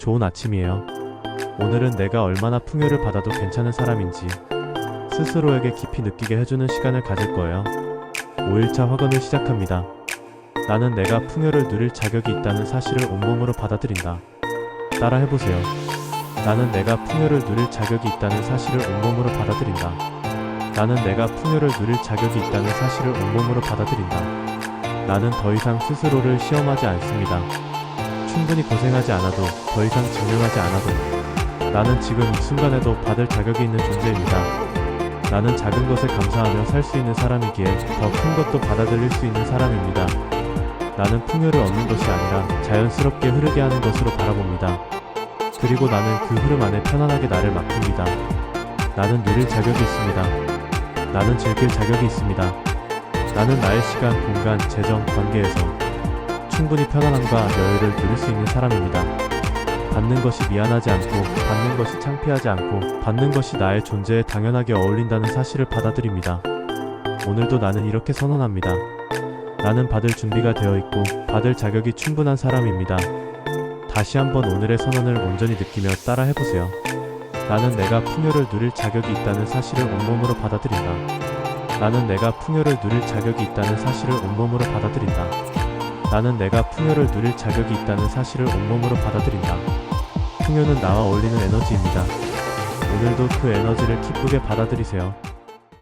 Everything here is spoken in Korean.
좋은 아침이에요. 오늘은 내가 얼마나 풍요를 받아도 괜찮은 사람인지 스스로에게 깊이 느끼게 해주는 시간을 가질 거예요. 5일차 확언을 시작합니다. 나는 내가 풍요를 누릴 자격이 있다는 사실을 온몸으로 받아들인다. 따라 해보세요. 나는 내가 풍요를 누릴 자격이 있다는 사실을 온몸으로 받아들인다. 나는 내가 풍요를 누릴 자격이 있다는 사실을 온몸으로 받아들인다. 나는 더 이상 스스로를 시험하지 않습니다. 충분히 고생하지 않아도 더 이상 증명하지 않아도 나는 지금 이 순간에도 받을 자격이 있는 존재입니다. 나는 작은 것에 감사하며 살 수 있는 사람이기에 더 큰 것도 받아들일 수 있는 사람입니다. 나는 풍요를 얻는 것이 아니라 자연스럽게 흐르게 하는 것으로 바라봅니다. 그리고 나는 그 흐름 안에 편안하게 나를 맡깁니다. 나는 누릴 자격이 있습니다. 나는 즐길 자격이 있습니다. 나는 나의 시간, 공간, 재정, 관계에서 충분히 편안함과 여유를 누릴 수 있는 사람입니다. 받는 것이 미안하지 않고, 받는 것이 창피하지 않고, 받는 것이 나의 존재에 당연하게 어울린다는 사실을 받아들입니다. 오늘도 나는 이렇게 선언합니다. 나는 받을 준비가 되어 있고, 받을 자격이 충분한 사람입니다. 다시 한번 오늘의 선언을 온전히 느끼며 따라 해보세요. 나는 내가 풍요를 누릴 자격이 있다는 사실을 온몸으로 받아들인다. 나는 내가 풍요를 누릴 자격이 있다는 사실을 온몸으로 받아들인다. 나는 내가 풍요를 누릴 자격이 있다는 사실을 온몸으로 받아들인다. 풍요는 나와 어울리는 에너지입니다. 오늘도 그 에너지를 기쁘게 받아들이세요.